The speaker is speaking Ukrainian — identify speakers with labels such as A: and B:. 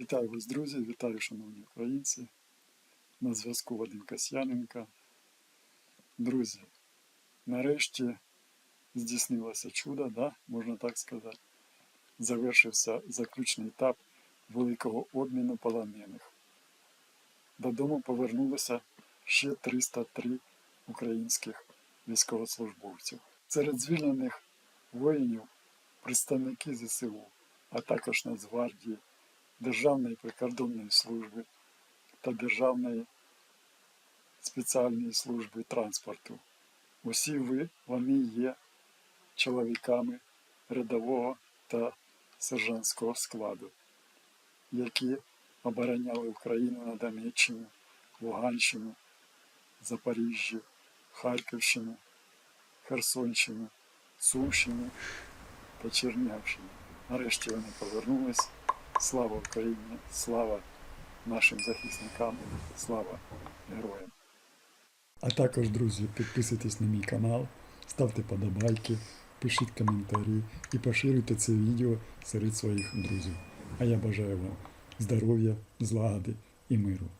A: Вітаю вас, друзі, вітаю, шановні українці. На зв'язку Вадим Касьяненко. Друзі, нарешті здійснилося чудо, да? можна так сказати. Завершився заключний етап великого обміну полонених. Додому повернулося ще 303 українських військовослужбовців. Серед звільнених воїнів представники ЗСУ, а також Нацгвардії, Державної прикордонної служби та Державної спеціальної служби транспорту. Усі ви вони є чоловіками рядового та сержантського складу, які обороняли Україну на Донеччині, Луганщину, Запоріжжі, Харківщину, Херсонщину, Сумщину та Чернігівщину. Нарешті вони повернулись. Слава Україні! Слава нашим захисникам! Слава героям! А також, друзі, підписуйтесь на мій канал, ставте подобайки, пишіть коментарі і поширюйте це відео серед своїх друзів. А я бажаю вам здоров'я, злагоди і миру.